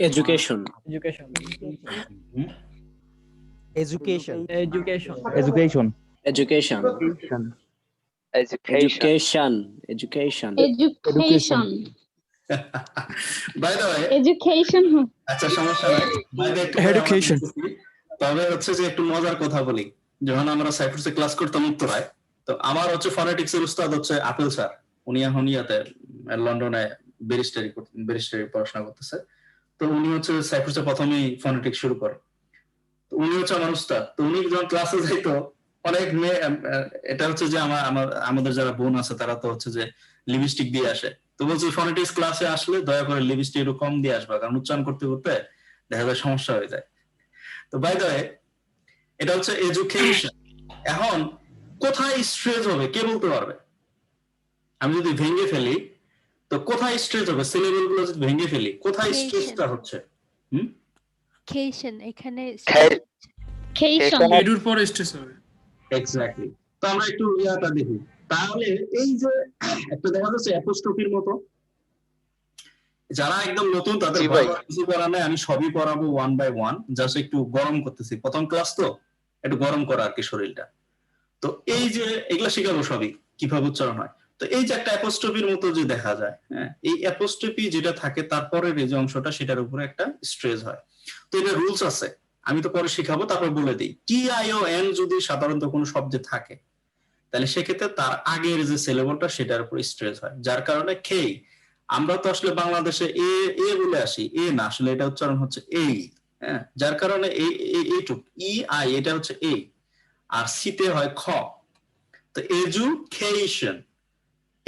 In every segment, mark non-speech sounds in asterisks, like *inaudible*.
education education education education education education Education. education education education by the way education আচ্ছা সমস্যা নাই বাইরে একটু Education. তবে হচ্ছে যে একটু মজার কথা বলি যখন আমরা সাইপ্রাসে ক্লাস করতাম উত্তরায় তো আমার হচ্ছে ফনেটিক্স এর উস্তাদ হচ্ছে আপেল স্যার উনি এখন ইয়াতে লন্ডনে ব্যারিস্টারি ব্যারিস্টারি পড়াশোনা করতেছে তো উনি হচ্ছে সাইপ্রাসে প্রথমেই ফনেটিক্স শুরু করে। তো উনি হচ্ছে আমার উস্তাদ। তো উনি যখন ক্লাসে যাইতো, অনেক মেয়ে এটা হচ্ছে যে আমার আমার, আমাদের যারা বোন আছে, তারা তো হচ্ছে যে লিপস্টিক দিয়ে আসে। তো বলছি ফনেটিক্স ক্লাসে আসলে দয়া করে লিপস্টিক একটু কম দিয়ে আসবা, কারণ উচ্চারণ করতে করতে দেখা যায় সমস্যা হয়ে যায়। তো বাই দ্য এটা হচ্ছে এডুকেশন এখন কোথায় স্ট্রেস হবে? কে বলতে পারবে? আমি যদি ভেঙে ফেলি তো কোথায় স্ট্রেস হবে? সিলেবলগুলো যদি ভেঙে ফেলি কোথায়. স্ট্রেসটা হচ্ছে? Education এখানে Ca- education এডুর পরে স্ট্রেস হবে। এক্স্যাক্টলি তো আমরা একটু ইয়াটা দেখি। তাহলে এই যে একটা দেখা যাচ্ছে অ্যাপোস্ট্রফির মতো। যারা একদম নতুন তাদের কিছু করার নাই। আমি সবই পড়াবো ওয়ান বাই ওয়ান জাস্ট একটু গরম করতেছি। প্রথম ক্লাস তো? একটু গরম করা আর কি শরীরটা। তো এই যে এগুলা শিখাবো সবই কীভাবে উচ্চারণ হয়। তো এই যে একটা অ্যাপোস্ট্রফির মতো যে দেখা যায় হ্যাঁ এই অ্যাপোস্ট্রফি যেটা থাকে তারপরের এই যে অংশটা সেটার উপরে একটা স্ট্রেস হয়। তো এটা রুলস আছে, আমি তো পরে শিখাবো, তারপর বলে দিই। টি আই ও এন যদি সাধারণত কোনো শব্দে থাকে, তাহলে সেক্ষেত্রে তার আগের যে সিলেবলটা সেটার উপর স্ট্রেস হয়, যার কারণে খেই আমরা তো আসলে বাংলাদেশে এ এ বলে আসি এ না, আসলে এটা উচ্চারণ হচ্ছে এই হ্যাঁ যার কারণে এই এই- এইটুক ই আই এটা হচ্ছে এই আর সিতে হয় খ। তো এজুকেশন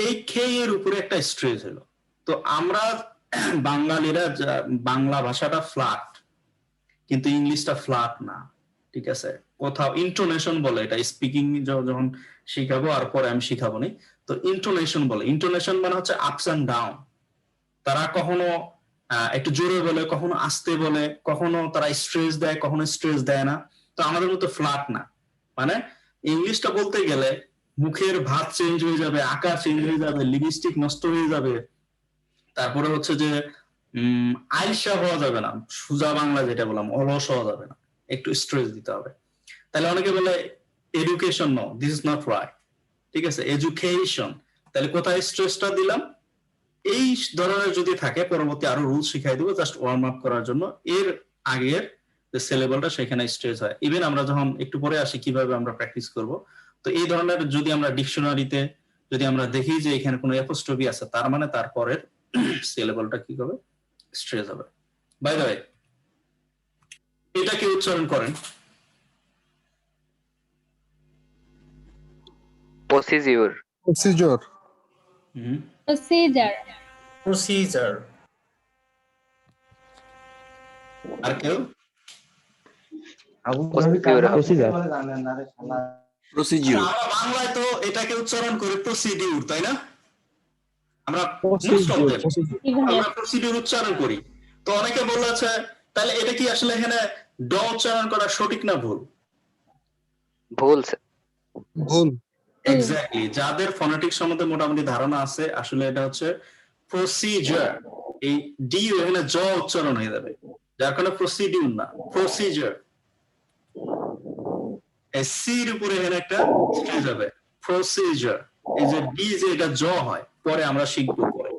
এই খে এর উপরে একটা স্ট্রেস হলো। তো আমরা বাঙালিরা বাংলা ভাষাটা ফ্ল্যাট কিন্তু ইংলিশটা ফ্ল্যাট না, ঠিক আছে? কোথাও ইন্টোনেশন বলে এটা স্পিকিং যখন শিখাবো, আর পরে আমি শিখাবো নি। তো ইন্টোনেশন বলে। ইন্টোনেশন মানে হচ্ছে আপস এন্ড ডাউন তারা কখনো একটু জোরে বলে, কখনো আস্তে বলে, কখনো তারা স্ট্রেস দেয়, কখনো স্ট্রেস দেয় না। তো আমাদের মতো ফ্ল্যাট না। মানে ইংলিশটা বলতে গেলে মুখের ভাত চেঞ্জ হয়ে যাবে, আকার চেঞ্জ হয়ে যাবে লিপস্টিক নষ্ট হয়ে যাবে। তারপরে হচ্ছে যে আইসা হওয়া যাবে না, সুজা বাংলা যেটা বললাম, অলস হওয়া যাবে না, একটু স্ট্রেস দিতে হবে। তাহলে অনেকে বলে education no this is not right ঠিক আছে এডুকেশন তাহলে কোথায় স্ট্রেসটা দিলাম? এই ধরনের যদি থাকে, পরবর্তী আরও রুল শিখাই দেবো জাস্ট ওয়ার্ম আপ করার জন্য, এর আগের যে সিলেবলটা সেখানে স্ট্রেস হয়। ইভেন আমরা যখন একটু পরে আসি, কীভাবে আমরা প্র্যাকটিস করব তো এই ধরনের যদি আমরা ডিকশনারিতে যদি আমরা দেখি যে এখানে কোনো অ্যাপোস্ট্রফি আছে তার মানে তারপরের সিলেবলটা কি হবে? স্ট্রেস হবে। বাই দ্য এটা কি উচ্চারণ করেন। Procedure. হুম। Procedure. প্রসিজার আর কেউ? Procedure. আমরা বাংলায় তো এটাকে উচ্চারণ করি প্রসিডিউর তাই না? আমরা আমরা প্রসিডিউর উচ্চারণ করি। তো অনেকে বলেছে তাহলে এটা কি আসলে এখানে ড উচ্চারণ করা সঠিক না ভুল? ভুল। ভুল। এক্স্যাক্টলি যাদের ফনেটিক সম্বন্ধে মোটামুটি ধারণা আছে আসলে এটা হচ্ছে প্রসিজার এই ডি এখানে জ উচ্চারণ হয়ে যাবে যার কারণে প্রসিডিউর না প্রসিজার সির উপরে এখানে একটা হবে। প্রসিজার এই যে ডি যে এটা জ হয় পরে আমরা শিখব পরে।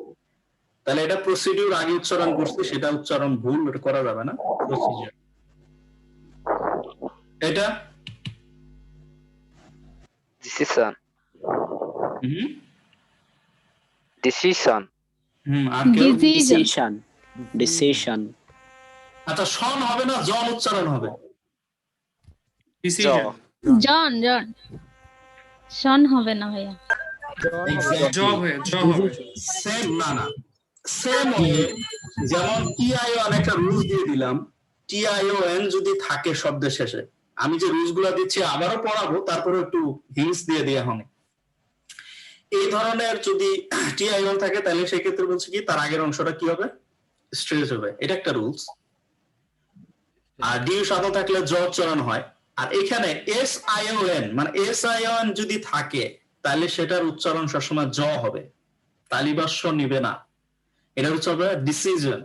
তাহলে এটা প্রসিডিউর আগে উচ্চারণ করছে সেটা উচ্চারণ ভুল করা যাবে না। প্রসিজার এটা? Decision. হুম? Decision. হুম আর কেউ? Decision. Decision. Decision. আচ্ছা সন হবে না জন উচ্চারণ হবে। Decision john. John শন হবে না ভাইয়া। জব হয়ে জব হবে সেম না না। সেম যেমন টিআইও একটা রুলস দিয়ে দিলাম। টিআইও এন যদি থাকে শব্দের শেষে। আমি যে রুলসগুলা দিচ্ছি আবারও পড়াবো তারপরে একটু হিন্টস দিয়ে দিয়ে হবে এই ধরনের যদি টিআইও থাকে তাহলে সেই ক্ষেত্রে বলছে কি তার আগের অংশটা কি হবে? স্ট্রেস হবে। এটা একটা রুলস আর ডিউ সাদা থাকলে জ উচ্চারণ হয়। আর এখানে এস আইওএন মানে এস আইওএন যদি থাকে, তাহলে সেটার উচ্চারণ সবসময় জ হবে। তালিবাস্য নিবে না। এটা হচ্ছে হবে decision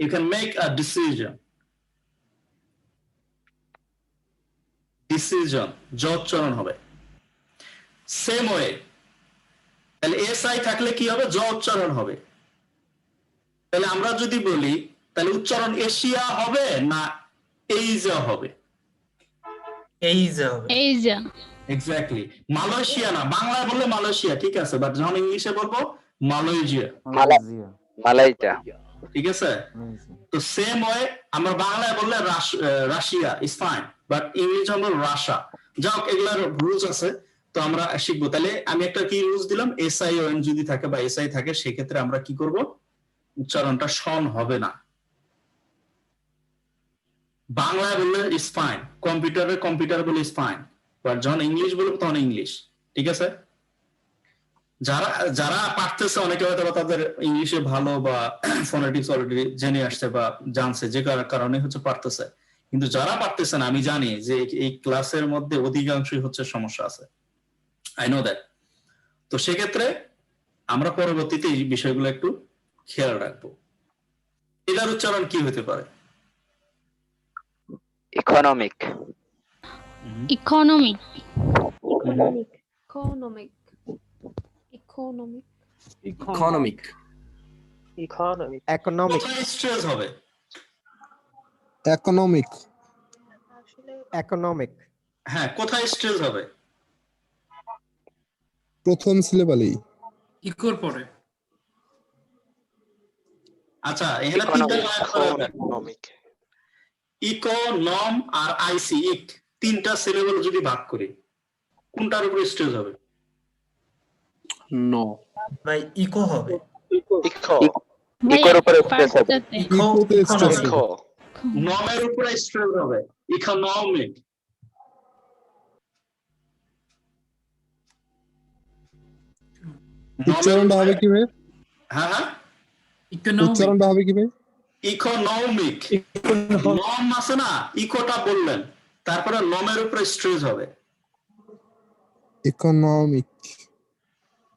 you can make a decision decision জ উচ্চারণ হবে। সেম ওয়ে তাহলে এস আই থাকলে কি হবে? জ উচ্চারণ হবে। তাহলে আমরা যদি বলি, তাহলে উচ্চারণ এশিয়া হবে না এইজা হবে? এই হবে। এই এক্স্যাক্টলি মালয়েশিয়া না বাংলায় বললে মালয়েশিয়া ঠিক আছে বাট যখন ইংলিশে বলব মালয়েশিয়া। মালা- মালাইজা ঠিক আছে? তো সেম ওয়ে আমরা বাংলায় বললে Russia is fine but English আমরা রাশা যাও এগুলার রুলস আছে তো আমরা শিখব। তাহলে আমি একটা কি রুলস দিলাম? এস আই ও এন যদি থাকে বা এস আই থাকে সেক্ষেত্রে আমরা কি করব? উচ্চারণটা সন হবে না। বাংলায় বললে ইজ ফাইন কম্পিউটারে কম্পিউটার বলে ইজ ফাইন বাট যখন ইংলিশ বলব তখন ইংলিশ ঠিক আছে? যারা যারা পারতেছে অনেকে হয়তো তাদের ইংলিশে ভালো বা *clears throat* ফোনেটিক্স অলরেডি জেনে আসছে বা জানছে, যে কারণে হচ্ছে পারতেছে। কিন্তু যারা পারতেছে না, আমি জানি যে এই ক্লাসের মধ্যে অধিকাংশই হচ্ছে সমস্যা আছে। আই নো দ্যাট তো সেক্ষেত্রে আমরা পরবর্তীতে এই বিষয়গুলো একটু খেয়াল রাখব। এটার উচ্চারণ কি হতে পারে? Economic economic Economic. Economic. Economic. economic. Stress হবে economic. economic. হ্যাঁ কোথায় স্ট্রেস হবে? প্রথম সিলেবালেই ইকোর পরে। আচ্ছা এখানে তিনটা লাইন ইকো নম আর আইসি ইক তিনটা সিলেবল যদি ভাগ করি কোনটার উপরে স্ট্রেস হবে? No. ভাই ইকো হবে। ইকোর উপরে stress হবে। ইকো। নমের উপরে স্ট্রেস হবে। ইকোনমিক। উচ্চারণটা হবে কি ভাই? হ্যাঁ হ্যাঁ। উচ্চারণটা হবে কি ভাই? ইকোনমিক নম আছে না? ইকোটা বললেন। তারপরে নমের উপরে স্ট্রেস হবে। ইকোনমিক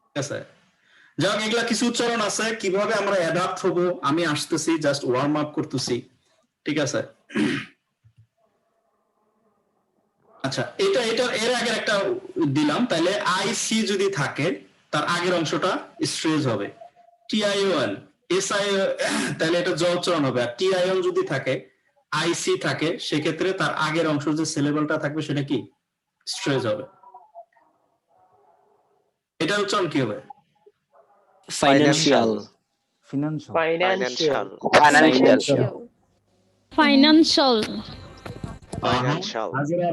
ঠিক আছে? যাক এগুলা কিছু উচ্চারণ আছে। কীভাবে আমরা অ্যাডাপ্ট হব? আমি আসতেছি জাস্ট ওয়ার্ম আপ করতেছি। ঠিক আছে? আচ্ছা এটা এটা এর আগে একটা দিলাম। তাহলে আই সি যদি থাকে তার আগের অংশটা স্ট্রেস হবে। T I one S I *coughs* তাহলে এটা জ উচ্চারণ হবে। আর টি আই ওয়ান যদি থাকে আই সি থাকে সেক্ষেত্রে তার আগের অংশ যে সিলেবলটা থাকবে সেটা কি? স্ট্রেস হবে। এটা উচ্চারণ কি হবে? ফাইন্যান্সিয়াল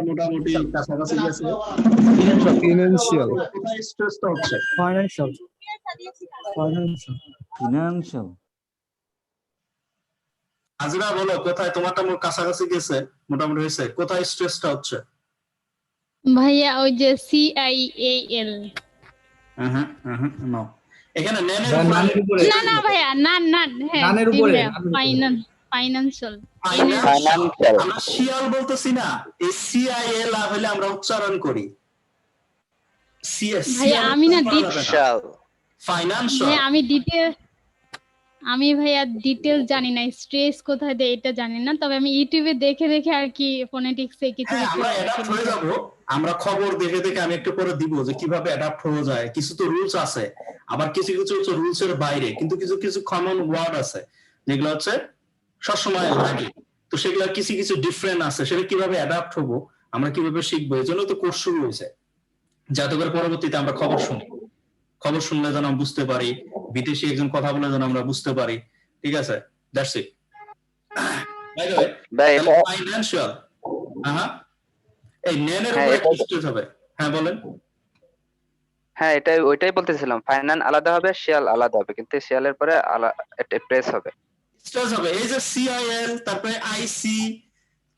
মোটামুটি কাছাকাছি গেছে। ফিনান্সিয়াল কোথায় financial. হাজিরা বলো কোথায়? তোমারটা মোর কাছাকাছি গেছে মোটামুটি হয়েছে। কোথায় স্ট্রেসটা হচ্ছে? ভাইয়া ওই যে সি আই এ এল হ্যাঁ হ্যাঁ নাও। এখানে নেনের উপরে। না না ভাইয়া না না হ্যাঁ নানের উপরে, ফাইনাল ফাইন্যান্সিয়াল আমরা শিয়াল বলতেছি না এই সিআইএল হলে আমরা উচ্চারণ করি। ভাইয়া, আমি না ফাইন্যান্সিয়াল আমি ডিটেল আমি ভাইয়া ডিটেল জানি না স্ট্রেস কোথায় দেয় এটা জানি না তবে আমি ইউটিউবে দেখে দেখে আর কি ফোনেটিক্সে কিছু হ্যাঁ কিছু আমরা অ্যাডাপ্ট হয়ে যাব। আমরা খবর দেখে দেখে আমি একটু পরে দিব যে কীভাবে অ্যাডাপ্ট হয়ে যায়। কিছু তো রুলস আছে আবার কিছু কিছু হচ্ছে রুলস এর বাইরে কিন্তু কিছু কিছু কমন ওয়ার্ড আছে যেগুলো হচ্ছে সবসময় লাগে। তো সেগুলো কিছু কিছু ডিফারেন্ট আছে সেটা কীভাবে অ্যাডাপ্ট হব আমরা কীভাবে শিখব এই জন্য তো কোর্স শুরু হয়েছে। যাতে করে পরবর্তীতে আমরা খবর শুনি। খবর শুনলে যেন বুঝতে পারি বিদেশি একজন কথা বলে যেন আমরা বুঝতে পারি। ঠিক আছে? দ্যাটস ইট ফাইন্যান্সিয়াল হ্যাঁ এই নেনের হ্যাঁ, উপরে হবে? হ্যাঁ বলেন। হ্যাঁ এটাই ওইটাই বলতেছিলাম। ফাইনাল আলাদা হবে শিয়াল আলাদা হবে কিন্তু শিয়ালের পরে প্রেস হবে। স্টেজ হবে। এই যে সিআইএল তারপরে আইসি হ্যাঁ,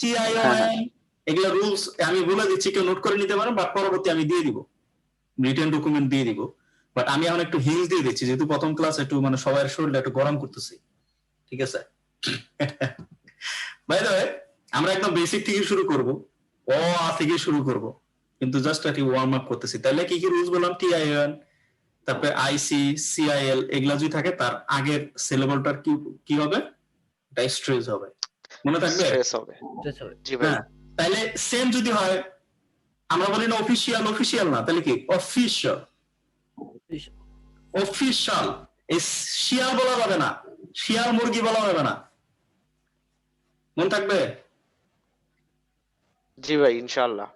টিআইওএন এগুলো রুলস আমি বলে দিচ্ছি কেউ নোট করে নিতে পারেন বা পরবর্তী আমি দিয়ে দিব। রিটেন ডকুমেন্ট দিয়ে দিব। বাট আমি এখন একটু হিল দিয়ে দিচ্ছি যেহেতু প্রথম ক্লাস একটু মানে সবার শরীরটা একটু গরম করতেছি। ঠিক আছে? বাই দ্য আমরা একদম বেসিক থেকে শুরু করব। অ আ থেকে শুরু করব। কিন্তু জাস্ট একটু ওয়ার্ম আপ করতেছি। তাহলে কি কি রুলস বললাম? টিআইএন তারপরে আইসি সিআইএল এগুলা যদি থাকে তার আগের সিলেবলটার কি কি হবে? এটা স্ট্রেস হবে। মনে থাকবে? স্ট্রেস হবে। জি ভাই। হ্যাঁ তাহলে সেম যদি হয় আমরা বলি না অফিসিয়াল অফিসিয়াল না তাহলে কি? অফিসিয়াল অফিসিয়াল এই শিয়াল বলা যাবে না। শিয়াল মুরগি বলা যাবে না। মনে থাকবে? জি ভাই ইনশাআল্লাহ।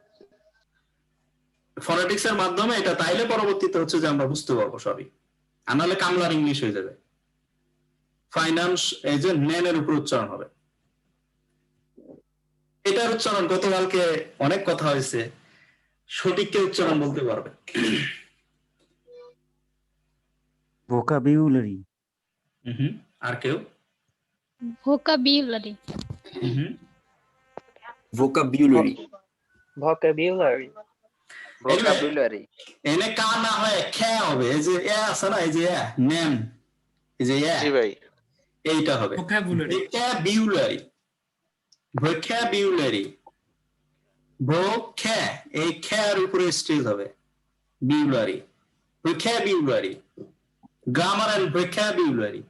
ফনেটিক্স এর মাধ্যমে এটা তাইলে পরবর্তীতে হচ্ছে যে আমরা বুঝতে পারব সবই। আর নাহলে কামলার ইংলিশ হয়ে যাবে। ফাইন্যান্স এই যে নেনের উপর উচ্চারণ হবে। এটার উচ্চারণ গতকালকে অনেক কথা হয়েছে। সঠিক কে উচ্চারণ বলতে পারবে। Vocabulary. হুম আর কেউ? Vocabulary hmm vocabulary. Vocabulary vocabulary এনে কা না হয়? খে হবে। এই যে এ আছে না? এই যে এ নেম। এই যে এ। জি ভাই। এইটা হবে। Vocabulary. Vocabulary. Vocabulary. Vocab এই খ্যার উপরে স্টেজ হবে। বিউলারি vocabulary. গ্রামার এন্ড vocabulary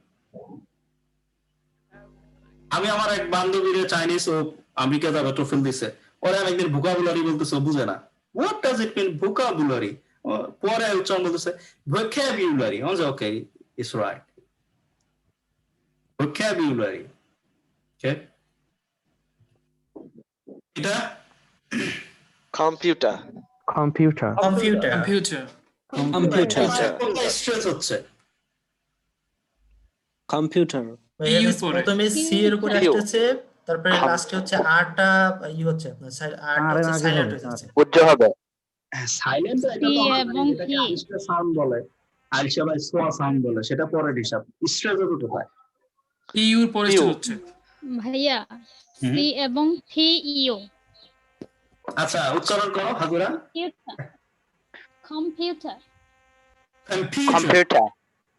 আমি আমার এক বান্ধবীর চাইনিজ ও আমেরিকা যাবে টোফেল দিছে। ওরা আমি একদিন ভোকাবুলারি বলতেছে বুঝে না। What does it mean vocabulary পরে উচ্চারণ বলতেছে vocabulary okay it's right vocabulary Okay. এটা? Computer computer computer Computer. Stress হচ্ছে? পরে। প্রথমে সি এর উপরে। আসতেছে তারপরে লাস্টে হচ্ছে আরটা ই হচ্ছে আপনার আরটা আর সাইলেন্ট হয়ে যাচ্ছে। হবে। সাইলেন্ট সি এবং টি। সাউন্ড বলে। আলসা বা সোয়া সাউন্ড বলে সেটা পরের হিসাব। ইউর পরে হচ্ছে। ভাইয়া সি এবং থি ইউ আচ্ছা উচ্চারণ করো হাজুরা। কম্পিউটার কম্পিউটার কম্পিউটার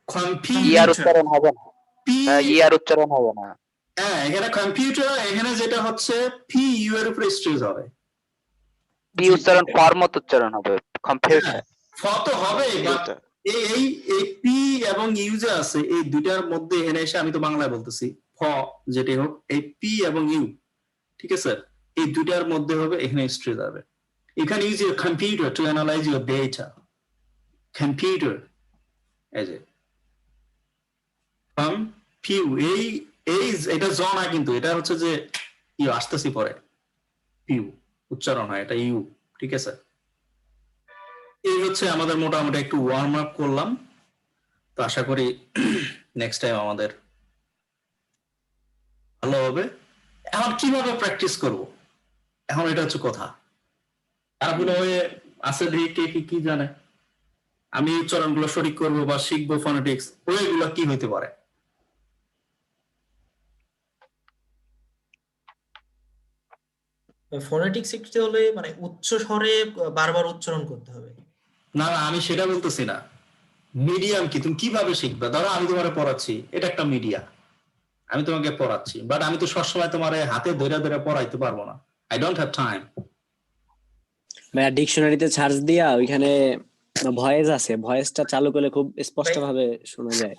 কম্পিউটার ইয়ার উচ্চারণ হবে না। হ্যাঁ, ইয়ার উচ্চারণ হবে না। হ্যাঁ এখানে কম্পিউটার এখানে যেটা হচ্ছে পি ইউ এর উপরে স্ট্রেস হবে। পি উচ্চারণ ফর উচ্চারণ হবে কম্পিউটার ফ তো হবে এই এই এই পি এবং ইউ যে আছে এই দুইটার মধ্যে এখানে এসে আমি তো বাংলায় বলতেছি। ফ যেটি হোক এই পি এবং ইউ ঠিক আছে? এই দুইটার মধ্যে হবে এখানে স্ট্রেস হবে। এখানে use your computer to analyse your data computer এই যে পিউ এই এই এটা জ না কিন্তু, এটা হচ্ছে যে, ইউ, আসতেছি পরে। পিউ উচ্চারণ হয়, এটা ইউ, ঠিক আছে? এই হচ্ছে আমাদের মোটামুটি একটু ওয়ার্ম আপ করলাম। তো আশা করি নেক্সট টাইম আমাদের ভালো হবে। এখন কীভাবে প্র্যাকটিস করব? এখন এটা হচ্ছে কথা। তারপরে ওই আছে কে কি কি জানে। আমি উচ্চারণগুলো সঠিক করব বা শিখব ফোনেটিক্স ওইগুলো কি হইতে পারে? ফোনেটিক শিখতে হলে মানে উচ্চ স্বরে বারবার উচ্চারণ করতে হবে। না না আমি সেটা বলতেছি না। মিডিয়াম কি? তুমি কীভাবে শিখবে? ধরো আমি তোমারে পড়াচ্ছি এটা একটা মিডিয়া। আমি তোমাকে পড়াচ্ছি বাট আমি তো সবসময় তোমার হাতে ধরে ধরে পড়াইতে পারব না। আই ডোন্ট হ্যাভ টাইম ভাইয়া ডিকশনারিতে সার্চ দিয়া ওইখানে ভয়েস আছে। ভয়েসটা চালু করলে খুব স্পষ্ট ভাবে শোনা যায়।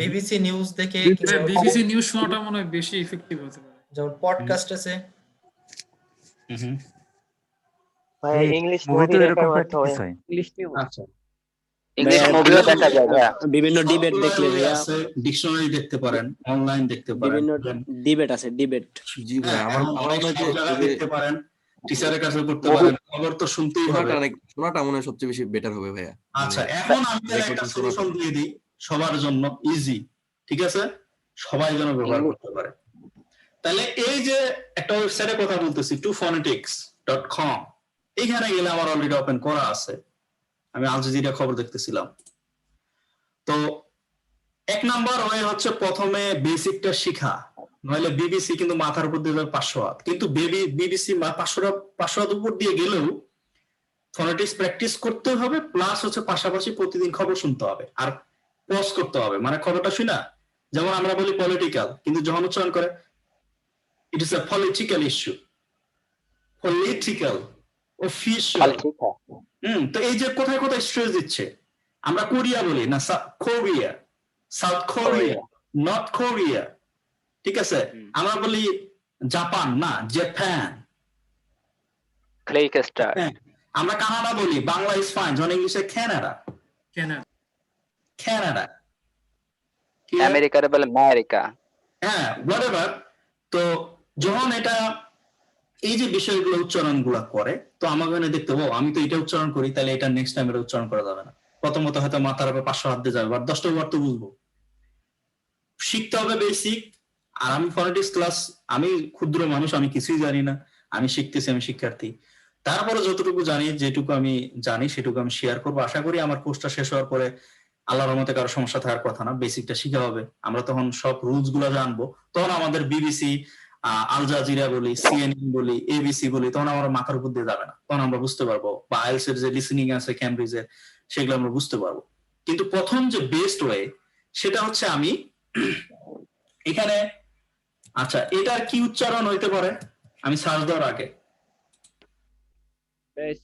বিবিসি নিউজ দেখে বিবিসি নিউজ শোনাটা মনে হয় বেশি ইফেক্টিভ হতে পারে। যেমন পডকাস্ট আছে। ইংলিশ মুভি তো এরকম ইংলিশ আচ্ছা। ইংলিশ মুভিও দেখা যায় বিভিন্ন ডিবেট দেখলে আছে ডিকশনারি দেখতে পারেন অনলাইন দেখতে পারেন। বিভিন্ন ডিবেট আছে ডিবেট জি ভাই হ্যাঁ, আমার আমার দেখতে পারেন টিচারের কাছে করতে পারেন খবর তো শুনতেই হবে। শোনাটা মনে হয় সবচেয়ে বেশি বেটার হবে ভাইয়া। আচ্ছা মানে এখন আমি একটা সলিউশন দিয়ে দিই সবার জন্য ইজি ঠিক আছে? সবাই যেন ব্যবহার করতে পারে। তাহলে এই যে একটা ওয়েবসাইটে কথা বলতেছি টু ফোনেটিক্স ডট কম এইখানে গেলে আমার অলরেডি ওপেন করা আছে। আমি আল জাজিরা খবর দেখতেছিলাম। তো এক নাম্বার ওয়ে হচ্ছে প্রথমে বেসিকটা শিখা। নইলে বিবিসি কিন্তু মাথার উপর দিয়ে পাঁচশো হাত। কিন্তু বেবি বিবিসি পাঁচশো পাঁচশো হাত উপর দিয়ে গেলেও ফোনেটিক্স প্র্যাকটিস করতে হবে প্লাস হচ্ছে পাশাপাশি প্রতিদিন খবর শুনতে হবে। আর পজ করতে হবে। মানে খবরটা শুনা যেমন আমরা বলি পলিটিক্যাল কিন্তু যখন উচ্চারণ করে a political issue political official ঠিক আছে হুম তো এই যে কোথায় কোথায় স্ট্রেস দিচ্ছে? আমরা কোরিয়া বলি না Korea South Korea North Korea ঠিক আছে। আমরা বলি জাপান না জাপান স্টার আমরা কানাডা বলি বাংলা ইজ ফাইন যখন ইংলিশে ক্যানাডা ক্যানাডা আমেরিকারে বলে আমেরিকা হ্যাঁ whatever. তো যখন এটা, এই যে বিষয়গুলো উচ্চারণগুলা করে, তো আমার ওখানে দেখতে ও আমি তো এটা উচ্চারণ করি, তাহলে এটা নেক্সট টাইম এটা উচ্চারণ করা যাবে না। প্রথমত হয়তো মাথার উপর পাঁচশো হাত দিয়ে যাবে বা দশটা বার তো বুঝব। শিখতে হবে বেসিক আর আমি ফনেটিক্স ক্লাস আমি ক্ষুদ্র মানুষ, আমি কিছুই জানি না, আমি শিখতেছি, আমি শিক্ষার্থী। তারপরে যতটুকু জানি, যেটুকু আমি জানি, সেটুকু আমি শেয়ার করব। আশা করি আমার কোর্সটা শেষ হওয়ার পরে আল্লাহর রহমতে কারও সমস্যা থাকার কথা না বেসিকটা শিখা হবে। আমরা তখন সব রুলসগুলো জানব। তখন আমাদের বিবিসি আল জাজিরা বলি সিএনএন বলি এবিসি বলি তখন আমার মাথার উপর দিয়ে যাবে না তখন আমরা বুঝতে পারব বা আইএলস এর যে লিসনিং আছে ক্যামব্রিজের সেগুলো আমরা বুঝতে পারব কিন্তু প্রথম যে বেস্ট ওয়ে সেটা হচ্ছে আমি এখানে আচ্ছা এটার কি উচ্চারণ হইতে পারে আমি সার্চ দেওয়ার আগে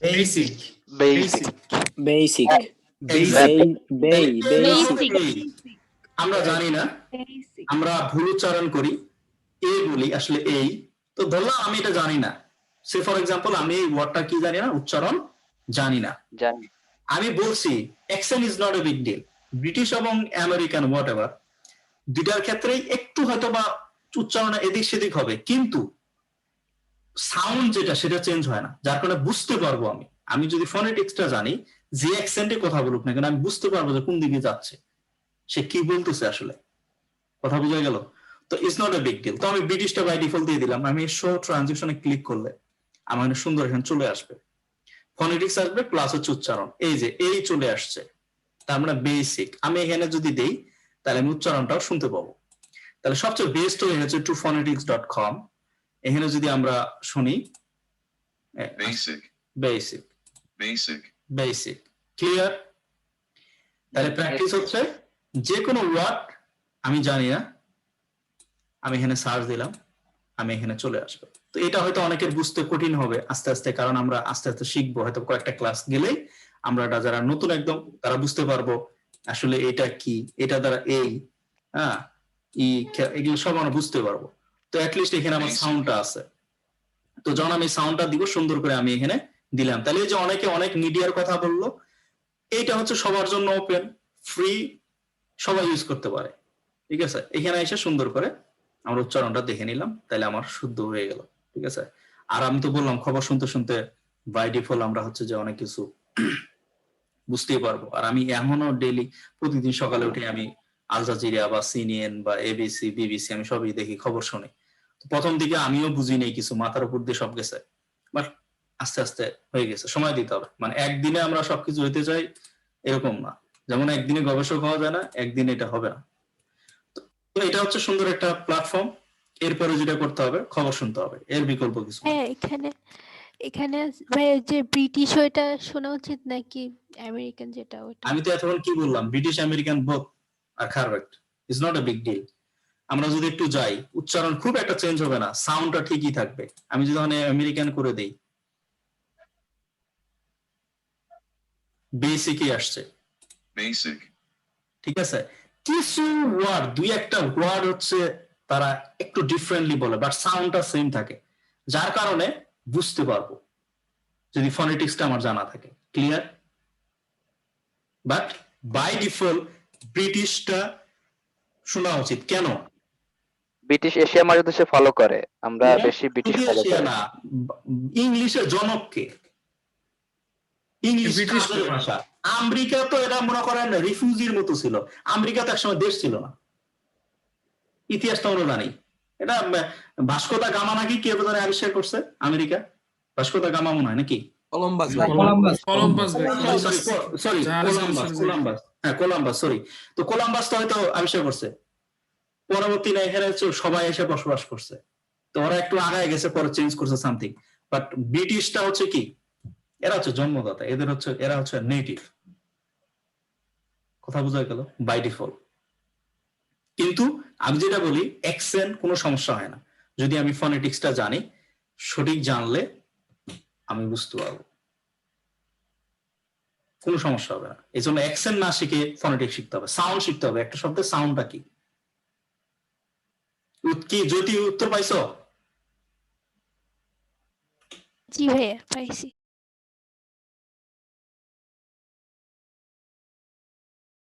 বেসিক বেসিক বেসিক বেসিক আমরা জানি না আমরা ভুল উচ্চারণ করি এ বলি আসলে এই তো ধরলাম আমি এটা জানি না। সে ফর এক্সাম্পল আমি এই ওয়ার্ডটা কি জানি না? উচ্চারণ জানি না। জানি। আমি বলছি action is not a big deal British এবং আমেরিকান হোয়াট এভার দুইটার ক্ষেত্রেই একটু হয়তো বা উচ্চারণ এদিক সেদিক হবে। কিন্তু সাউন্ড যেটা সেটা চেঞ্জ হয় না। যার কারণে বুঝতে পারব আমি। আমি যদি ফোনেটিক্সটা জানি যে অ্যাকসেন্টে কথা বলুক না কেন আমি বুঝতে পারব যে কোন দিকে যাচ্ছে। সে কি বলতেছে আসলে? কথা বোঝা গেল? তো it's not a big deal তো আমি ব্রিটিশটা বাই ডিফল্ট দিয়ে দিলাম। আমি শো ট্রানজেকশনে ক্লিক করলে আমার সুন্দর এখানে চলে আসবে। ফনেটিক্স আসবে প্লাস হচ্ছে উচ্চারণ। এই যে এই চলে আসছে। তার মানে বেসিক আমি এখানে যদি দেই তাহলে আমি উচ্চারণটাও শুনতে পাবো। তাহলে সবচেয়ে বেস্ট হয়ে হচ্ছে টু ফনেটিক্স ডট কম এখানে যদি আমরা শুনি Basic, basic basic, basic clear তাহলে প্র্যাকটিস হচ্ছে যে কোনো ওয়ার্ড আমি জানি না আমি এখানে সার্চ দিলাম আমি এখানে চলে আসব। তো এটা হয়তো অনেকের বুঝতে কঠিন হবে আস্তে আস্তে কারণ আমরা আস্তে আস্তে শিখব হয়তো কয়েকটা ক্লাস গেলেই আমরা যারা নতুন একদম তারা বুঝতে পারব আসলে এটা কি এটা দ্বারা এই হ্যাঁ ই এগুলো সব আমরা বুঝতে পারব। তো অ্যাটলিস্ট এখানে আমার সাউন্ডটা আছে। তো যখন আমি সাউন্ডটা দিব সুন্দর করে আমি এখানে দিলাম। তাহলে এই যে অনেকে অনেক মিডিয়ার কথা বলল এইটা হচ্ছে সবার জন্য ওপেন ফ্রি সবাই ইউজ করতে পারে। ঠিক আছে? এখানে এসে সুন্দর করে আমরা উচ্চারণটা দেখে নিলাম, তাহলে আমার শুদ্ধ হয়ে গেল, ঠিক আছে? আর আমি তো বললাম, খবর শুনতে শুনতে বাই ডিফল্ট আমরা হচ্ছে যে অনেক কিছু বুঝতেই পারব। আর আমি এমনও ডেইলি প্রতিদিন সকালে উঠে আমি আল জাজিরা বা সিনিএন বা এবিসি বিবিসি আমি সবই দেখি, খবর শুনি। প্রথম দিকে আমিও বুঝি নেই কিছু, মাথার উপর দিয়ে সব গেছে। বাট আস্তে আস্তে হয়ে গেছে, সময় দিতে হবে। মানে একদিনে আমরা সবকিছু হইতে চাই এরকম না। যেমন একদিনে গবেষক হওয়া যায় না, একদিনে এটা হবে না। তো এটা হচ্ছে সুন্দর একটা প্ল্যাটফর্ম এরপরে যেটা করতে হবে খবর শুনতে হবে। এর বিকল্প কিছু হ্যাঁ এখানে এখানে ভাই যে ব্রিটিশ ওইটা শোনা উচিত নাকি আমেরিকান যেটা ওটা আমি তো এতক্ষণ কি বললাম? British American both R correct is not a big deal আমরা যদি একটু যাই উচ্চারণ খুব একটা চেঞ্জ হবে না। সাউন্ডটা ঠিকই থাকবে। আমি যদি ওখানে আমেরিকান করে দেই। বেসিকই আসছে। বেসিক ঠিক আছে? কিছু ওয়ার্ড দুই একটা ওয়ার্ড হচ্ছে তারা একটু ডিফারেন্টলি বলে বাট সাউন্ডটা সেম থাকে। যার কারণে বুঝতে পারব যদি ফনেটিক্সটা আমার জানা থাকে। ক্লিয়ার বাট বাই ডিফল্ট ব্রিটিশটা শোনা উচিত। কেন? ব্রিটিশ এশিয়া মহাদেশে ফলো করে। আমরা বেশি ব্রিটিশ ফলো এশিয়া করি। না ইংলিশের জনককে। ইংলিশ ব্রিটিশ ভাষা? আমেরিকা তো এটা মনে করেন রিফিউজির মতো ছিল। আমেরিকা তো একসময় দেশ ছিল না। ইতিহাসটা আমরা জানি। এটা ভাস্কোদা গামা নাকি কে বোধহয় আবিষ্কার করছে? আমেরিকা? ভাস্কোদা গামা মনে হয় নাকি? কলম্বাস ভাই। কলম্বাস। ভাই। সরি জাহাজ কোলাম্বাস আবিষ্কার কোলাম্বাস হ্যাঁ কোলাম্বাস সরি তো কোলাম্বাস তো হয়তো আবিষ্কার করছে। পরবর্তী না এখানে হচ্ছে সবাই এসে বসবাস করছে। তো ওরা একটু আগায় গেছে পরে চেঞ্জ করছে সামথিং বাট ব্রিটিশটা হচ্ছে কি? এরা হচ্ছে জন্মদাতা। এদের হচ্ছে এরা হচ্ছে নেটিভ কথা বোঝা গেল বাই ডিফল্ট কিন্তু আমি যেটা বলি অ্যাকসেন্ট কোনো সমস্যা হয় না। যদি আমি ফনেটিক্সটা জানি, সঠিক জানলে আমি বুঝতে পারব। কোনো সমস্যা হবে না। এই জন্য অ্যাকসেন্ট না শিখে ফনেটিক শিখতে হবে। সাউন্ড শিখতে হবে। একটা শব্দের সাউন্ডটা কি? কি জ্যোতি উত্তর পাইছো? জি ভাইয়া, পাইছি।